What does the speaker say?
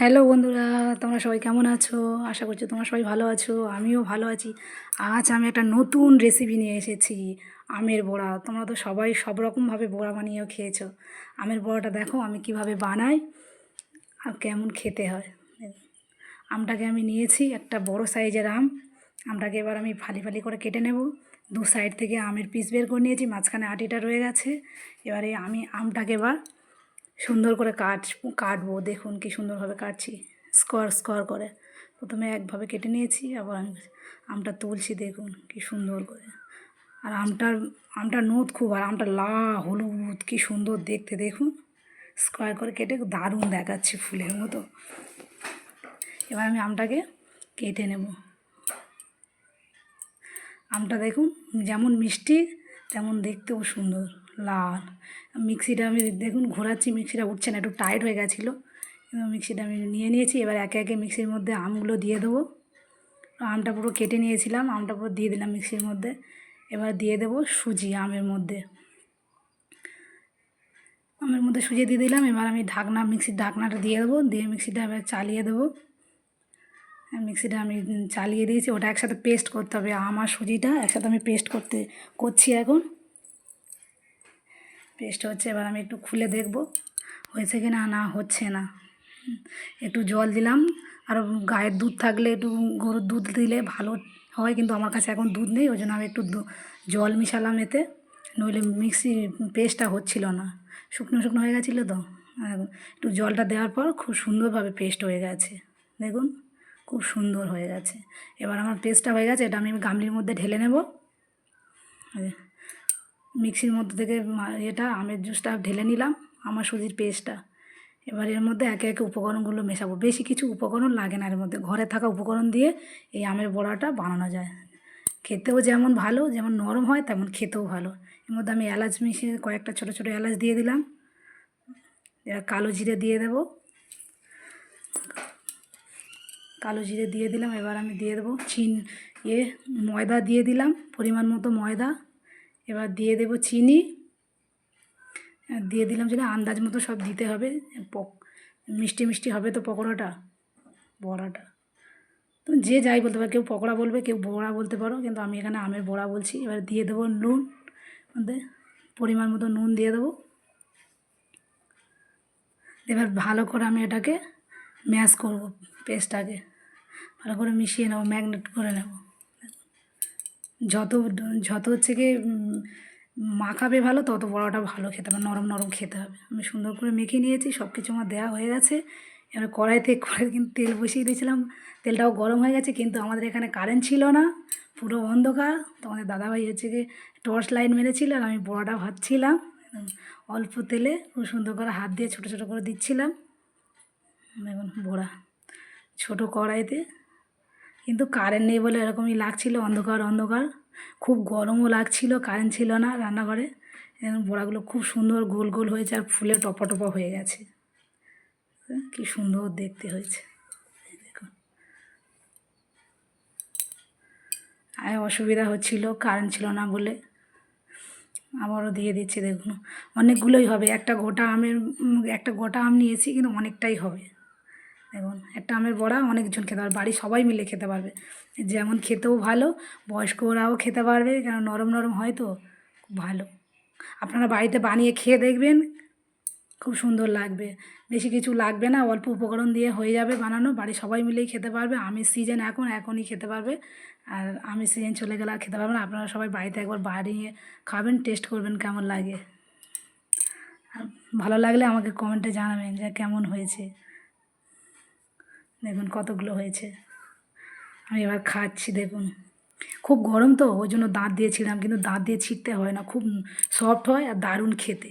Hello বন্ধুরা। তোমরা সবাই কেমন আছো? আশা করছি তোমরা সবাই ভালো আছো, আমিও ভালো আছি। আজ আমি একটা নতুন রেসিপি নিয়ে এসেছি, আমের বড়া। তোমরা তো সবাই সব রকমভাবে বড়া বানিয়েও খেয়েছো। আমের বড়াটা দেখো, আমি কীভাবে বানাই আর কেমন খেতে হয়। আমটাকে আমি নিয়েছি একটা বড় সাইজের আম। আমটাকে এবার আমি ফালি ফালি করে কেটে নেব। দু সাইড থেকে আমের পিস বের করে নিয়েছি, মাঝখানে আটিটা রয়ে গেছে। এবারে আমি আমটাকে এবার সুন্দর করে কাট, কাটবো, দেখুন কি সুন্দরভাবে কাটছি। স্কোয়ার স্কোয়ার করে। প্রথমে একভাবে কেটে নিয়েছি, আবার আমি আমটা তুলছি, দেখুন কি সুন্দর করে। আর আমটার আমটার নোদ খুব, আর আমটা লা, হলুদ, কি সুন্দর দেখতে, দেখুন। স্কোয়ার করে কেটে দারুণ দেখাচ্ছে ফুলের মতো। এবার আমি আমটাকে কেটে নেব। আমটা দেখুন, যেমন মিষ্টি তেমন দেখতেও সুন্দর, লাল। মিক্সিটা আমি দেখুন ঘোরাচ্ছি, মিক্সিটা উঠছে না, একটু টাইট হয়ে গেছিল। কিন্তু মিক্সিটা আমি নিয়ে নিয়েছি, এবার একে একে মিক্সির মধ্যে আমগুলো দিয়ে দেবো। আমটা পুরো কেটে নিয়েছিলাম, আমটা পুরো দিয়ে দিলাম মিক্সির মধ্যে। এবার দিয়ে দেবো সুজি আমের মধ্যে। আমের মধ্যে সুজি দিয়ে দিলাম, এবার আমি ঢাকনা, মিক্সির ঢাকনাটা দিয়ে দেবো, দিয়ে মিক্সিটা এবার চালিয়ে দেবো। মিক্সিটা আমি চালিয়ে দিয়েছি। ওটা একসাথে পেস্ট করতে হবে। আম আর সুজিটা একসাথে আমি পেস্ট করতে, করছি এখন। পেস্ট হচ্ছে, এবার আমি একটু খুলে দেখব। হয়েছে কি না না হচ্ছে না। একটু জল দিলাম। আর গায়ের দুধ থাকলে একটু গরুর দুধ দিলে ভালো হয়, কিন্তু আমার কাছে এখন দুধ নেই। ওই জন্য আমি একটু জল মিশালাম এতে। নইলে মিক্সি পেস্টটা হচ্ছিল না। শুকনো শুকনো হয়ে গেছিল তো। একটু জলটা দেওয়ার পর খুব সুন্দরভাবে পেস্ট হয়ে গেছে। দেখুন। খুব সুন্দর হয়ে গেছে। এবার আমার পেস্টটা হয়ে গেছে, এটা আমি গামলির মধ্যে ঢেলে নেব। মিক্সির মধ্যে থেকে এটা আমের জুসটা ঢেলে নিলাম, আমার সুজির পেস্টটা এবার এর মধ্যে একে একে উপকরণগুলো মেশাবো। বেশি কিছু উপকরণ লাগে না এর মধ্যে। ঘরে থাকা উপকরণ দিয়ে এই আমের বড়াটা বানানো যায়। খেতেও যেমন ভালো, যেমন নরম হয়, তেমন খেতেও ভালো। এর মধ্যে আমি এলাচ মিশিয়ে কয়েকটা ছোটো ছোটো এলাচ দিয়ে দিলাম। এবার কালো জিরে দিয়ে দেবো। কালো জিরে দিয়ে দিলাম, এবার আমি দিয়ে দেবো চিন ইয়ে ময়দা দিয়ে দিলাম, পরিমাণ মতো ময়দা। এবার দিয়ে দেব চিনি। দিয়ে দিলাম যেটা আন্দাজ মতো সব দিতে হবে মিষ্টি মিষ্টি হবে তো পকোড়াটা, বড়াটা। তো যে যাই বলতে পারে, কেউ পকোড়া বলবে, কেউ বড়া বলতে পারো, কিন্তু আমি এখানে আমের বড়া বলছি। এবার দিয়ে দেবো নুন পরিমাণ মতো নুন দিয়ে দেবো। এবার ভালো করে আমি এটাকে ম্যাশ করব পেস্টটাকে। ভালো করে মিশিয়ে নেব ম্যাগনেট করে নেব যত যত হচ্ছে কি মাখাবে ভালো, তত বড়াটা ভালো খেতে হবে, নরম নরম খেতে হবে। আমি সুন্দর করে মেখে নিয়েছি সব কিছু আমার দেওয়া হয়ে গেছে। এবার কড়াইতে করে কিন্তু তেল বসিয়ে দিয়েছিলাম। তেলটাও গরম হয়ে গেছে, কিন্তু আমাদের এখানে কারেন্ট ছিল না, পুরো অন্ধকার। তোমাদের দাদাভাই হচ্ছে কি টর্চ লাইট মেরেছিল আর আমি বড়াটা ভাজছিলাম। অল্প তেলে খুব সুন্দর করে হাত দিয়ে ছোটো ছোটো করে দিচ্ছিলাম। এখন বড়া, ছোটো কড়াইতে কিন্তু কারেন্ট নেই বলে এরকমই লাগছিল, অন্ধকার অন্ধকার। খুব গরমও লাগছিল কারেন্ট ছিল না রান্নাঘরে। বড়াগুলো খুব সুন্দর গোল গোল হয়েছে আর ফুলে টপা টপা হয়ে গেছে। কি সুন্দর দেখতে হয়েছে। দেখুন। আর অসুবিধা হচ্ছিল কারেন্ট ছিল না বলে। আবারও দিয়ে দিচ্ছি, দেখুন। অনেকগুলোই হবে, একটা গোটা আমের, একটা গোটা আম নিয়েছি, কিন্তু অনেকটাই হবে। দেখুন একটা আমের বড়া অনেকজন খেতে পারবে। বাড়ির সবাই মিলে খেতে পারবে। যেমন খেতেও ভালো বয়স্করাও খেতে পারবে কারণ নরম নরম হয় তো, খুব ভালো। আপনারা বাড়িতে বানিয়ে খেয়ে দেখবেন, খুব সুন্দর লাগবে। বেশি কিছু লাগবে না, অল্প উপকরণ দিয়ে হয়ে যাবে বানানো। বাড়ির সবাই মিলেই খেতে পারবে। আমের সিজন এখন, এখনই খেতে পারবে। আর আমের সিজন চলে গেলে আর খেতে পারবে না। আপনারা সবাই বাড়িতে একবার বানিয়ে খাবেন টেস্ট করবেন কেমন লাগে। আর ভালো লাগলে আমাকে কমেন্টে জানাবেন যে কেমন হয়েছে। দেখুন কতগুলো হয়েছে। আমি এবার খাচ্ছি, দেখুন। খুব গরম তো, ওই জন্য দাঁত দিয়েছিলাম, কিন্তু দাঁত দিয়ে ছিটতে হয় না। খুব সফট হয় আর দারুণ খেতে।